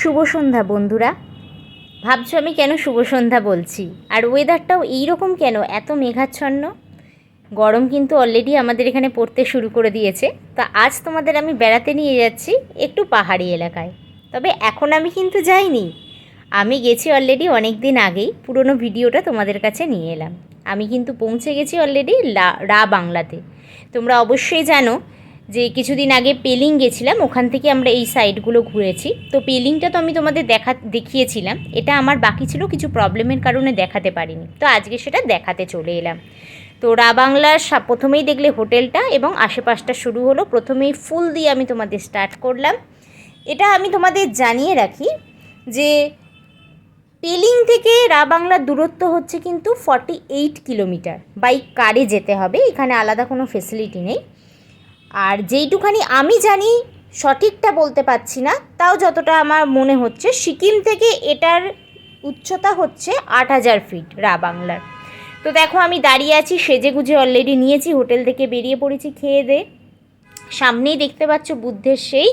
শুভ সন্ধ্যা, বন্ধুরা। ভাবছ আমি কেন শুভ সন্ধ্যা বলছি? আর ওয়েদারটাও এইরকম কেন? এত মেঘাচ্ছন্ন? গরম কিন্তু অলরেডি আমাদের এখানে পড়তে শুরু করে দিয়েছে। তা আজ তোমাদের আমি বেড়াতে নিয়ে যাচ্ছি একটু পাহাড়ি এলাকায়। তবে এখন আমি কিন্তু যাইনি। আমি গেছি অলরেডি অনেক দিন আগেই। পুরনো ভিডিওটা তোমাদের কাছে নিয়ে এলাম। আমি কিন্তু পৌঁছে গেছি অলরেডি রা বাংলাতে। তোমরা অবশ্যই জানো যে কিছুদিন আগে পেলিং গেছিলাম, ওখান থেকে আমরা এই সাইডগুলো ঘুরেছি। তো পেলিংটা তো আমি তোমাদের দেখা, দেখিয়েছিলাম। এটা আমার বাকি ছিল, কিছু প্রবলেমের কারণে দেখাতে পারিনি। তো আজকে সেটা দেখাতে চলে এলাম। তো রা বাংলার সা- প্রথমেই দেখলে হোটেলটা এবং আশেপাশটা শুরু হলো। প্রথমেই ফুল দিয়ে আমি তোমাদের স্টার্ট করলাম। এটা আমি তোমাদের জানিয়ে রাখি যে পেলিং থেকে রা বাংলার দূরত্ব হচ্ছে কিন্তু ফর্টি এইট কিলোমিটার বাইক কারে যেতে হবে। এখানে আলাদা কোনো ফেসিলিটি নেই। আর যেইটুখানি আমি জানি, সঠিকটা বলতে পারছি না, তাও যতটা আমার মনে হচ্ছে, সিকিম থেকে এটার উচ্চতা হচ্ছে আট হাজার ফিট রা বাংলার। তো দেখো আমি দাঁড়িয়ে আছি সেজে গুজে অলরেডি নিয়েছি, হোটেল থেকে বেরিয়ে পড়েছি খেয়ে দে। সামনেই দেখতে পাচ্ছ বুদ্ধের সেই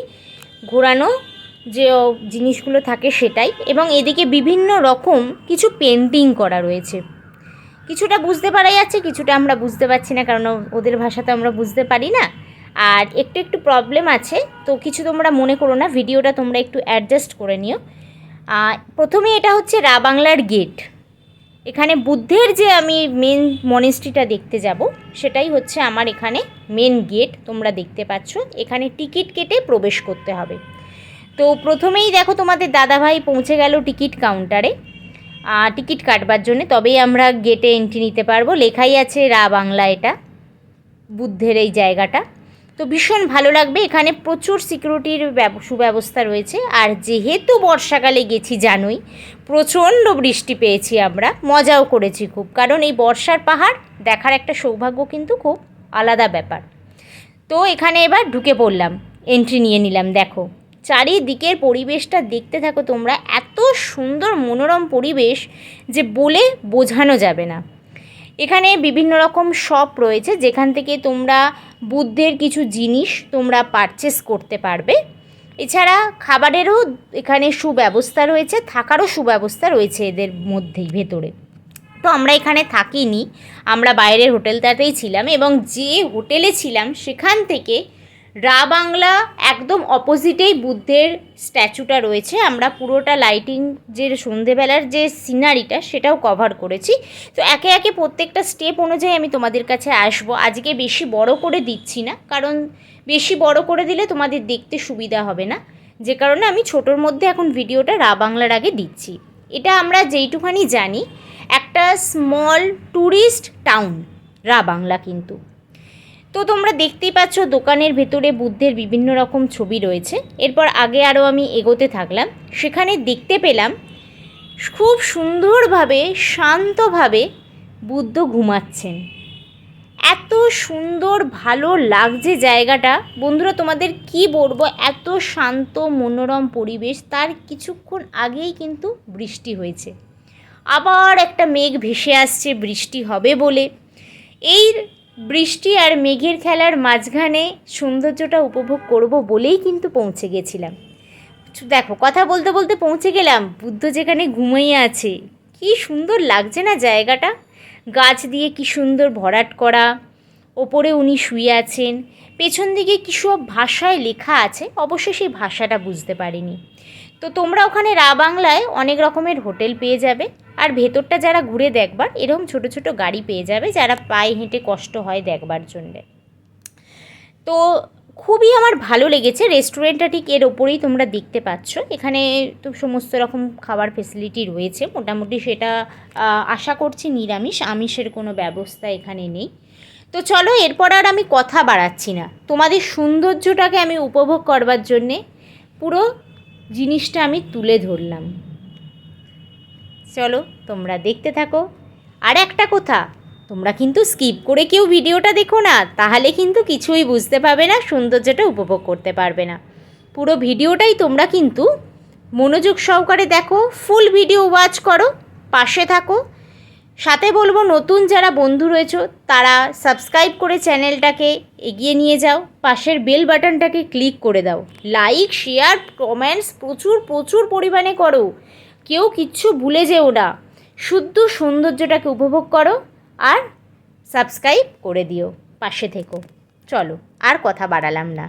ঘোরানো যে জিনিসগুলো থাকে সেটাই এবং এদিকে বিভিন্ন রকম কিছু পেন্টিং করা রয়েছে। কিছুটা বুঝতে পারা যাচ্ছে, কিছুটা আমরা বুঝতে পারছি না, কারণ ওদের ভাষা তো আমরা বুঝতে পারি না। আর একটু একটু প্রবলেম আছে, তো কিছু তোমরা মনে করো না ভিডিওটা তোমরা একটু অ্যাডজাস্ট করে নিও। প্রথমে এটা হচ্ছে রা বাংলার গেট এখানে বুদ্ধের যে আমি মেন মনেস্ট্রিটা দেখতে যাব, সেটাই হচ্ছে আমার এখানে মেন গেট তোমরা দেখতে পাচ্ছ। এখানে টিকিট কেটে প্রবেশ করতে হবে। তো প্রথমেই দেখো তোমাদের দাদাভাই পৌঁছে গেল টিকিট কাউন্টারে টিকিট কাটবার জন্য, তবেই আমরা গেটে এন্ট্রি নিতে পারব। লেখাই আছে রা বাংলা এটা, বুদ্ধের এই জায়গাটা। তো ভীষণ ভালো লাগবে। এখানে প্রচুর সিকিউরিটির ব্যব- সুব্যবস্থা রয়েছে। আর যেহেতু বর্ষাকালে গেছি জানোই, প্রচণ্ড বৃষ্টি পেয়েছি আমরা। মজাও করেছি খুব। কারণ এই বর্ষার পাহাড় দেখার একটা সৌভাগ্য কিন্তু খুব আলাদা ব্যাপার। তো এখানে এবার ঢুকে পড়লাম। এন্ট্রি নিয়ে নিলাম, দেখো। চারিদিকের পরিবেশটা দেখতে থাকো তোমরা। এত সুন্দর মনোরম পরিবেশ যে বলে বোঝানো যাবে না। এখানে বিভিন্ন রকম শপ রয়েছে, যেখান থেকে তোমরা বুদ্ধের কিছু জিনিস তোমরা পারচেস করতে পারবে। এছাড়া খাবারেরও এখানে সুব্যবস্থা রয়েছে, থাকারও সুব্যবস্থা রয়েছে এদের মধ্যেই, ভেতরে। তো আমরা এখানে থাকিনি, আমরা বাইরের হোটেলটাতেই ছিলাম এবং যে হোটেলে ছিলাম, সেখান থেকে রা বাংলা একদম অপোজিটেই বুদ্ধের স্ট্যাচুটা রয়েছে। আমরা পুরোটা লাইটিং যে সন্ধেবেলার যে সিনারিটা সেটাও কভার করেছি। তো একে একে প্রত্যেকটা স্টেপ অনুযায়ী আমি তোমাদের কাছে আসব। আজকে বেশি বড় করে দিচ্ছি না, কারণ বেশি বড় করে দিলে তোমাদের দেখতে সুবিধা হবে না। যে কারণে আমি ছোটোর মধ্যে এখন ভিডিওটা রা বাংলার আগে দিচ্ছি। এটা আমরা যেইটুখানি জানি, একটা স্মল ট্যুরিস্ট টাউন রা বাংলা কিন্তু। তো তোমরা দেখতেই পাচ্ছ দোকানের ভেতরে বুদ্ধের বিভিন্ন রকম ছবি রয়েছে। এরপর আগে আরও আমি এগোতে থাকলাম। সেখানে দেখতে পেলাম খুব সুন্দরভাবে, শান্তভাবে বুদ্ধ ঘুমাচ্ছেন। এত সুন্দর, ভালো লাগছে জায়গাটা। বন্ধুরা, তোমাদের কি বলব? এত শান্ত, মনোরম পরিবেশ। তার কিছুক্ষণ আগেই কিন্তু বৃষ্টি হয়েছে। আবার একটা মেঘ ভেসে আসছে, বৃষ্টি হবে বলে। এই বৃষ্টি আর মেঘের খেলার মাঝখানে সৌন্দর্যটা উপভোগ করব বলেই কিন্তু পৌঁছে গেছিলাম। দেখো, কথা বলতে বলতে পৌঁছে গেলাম। বুদ্ধ যেখানে ঘুমিয়ে আছে, কি সুন্দর লাগছে না জায়গাটা? গাছ দিয়ে কি সুন্দর ভরাট করা, ওপরে উনি শুয়ে আছেন, পেছন দিকে কী সব ভাষায় লেখা আছে? অবশ্য সেই ভাষাটা বুঝতে পারিনি। তো তোমরা ওখানে রা বাংলায় অনেক রকমের হোটেল পেয়ে যাবে। আর ভেতরটা যারা ঘুরে দেখবার, এরকম ছোট ছোট গাড়ি পেয়ে যাবে যারা পায়ে হেঁটে কষ্ট হয় দেখবার জন্যে। তো খুবই আমার ভালো লেগেছে। রেস্টুরেন্টটা ঠিক এর ওপরেই তোমরা দেখতে পাচ্ছ। এখানে তো সমস্ত রকম খাবার ফেসিলিটি রয়েছে। মোটামুটি সেটা আশা করছি নিরামিষ। আমিষের কোনো ব্যবস্থা এখানে নেই। তো চলো এরপর আর আমি কথা বাড়াচ্ছি না। তোমাদের সৌন্দর্যটাকে আমি উপভোগ করবার জন্যে পুরো জিনিসটা আমি তুলে ধরলাম। চলো, তোমরা দেখতে থাকো। আর একটা কথা, তোমরা কিন্তু স্কিপ করে কেউ ভিডিওটা দেখো না, তাহলে কিন্তু কিছুই বুঝতে পারবে না, সৌন্দর্যটা উপভোগ করতে পারবে না। পুরো ভিডিওটাই তোমরা কিন্তু মনোযোগ সহকারে দেখো, ফুল ভিডিও ওয়াচ করো, পাশে থাকো। সাথে বলব, নতুন যারা বন্ধু রয়েছে, তারা সাবস্ক্রাইব করে চ্যানেলটাকে এগিয়ে নিয়ে যাও, পাশের বেল বাটনটাকে ক্লিক করে দাও। লাইক, শেয়ার, কমেন্টস প্রচুর প্রচুর পরিমাণে করো। কেউ কিচ্ছু ভুলে যেও না। শুদ্ধ সৌন্দর্যটাকে উপভোগ করো আর সাবস্ক্রাইব করে দিও। পাশে থেকো। চলো, আর কথা বাড়ালাম না।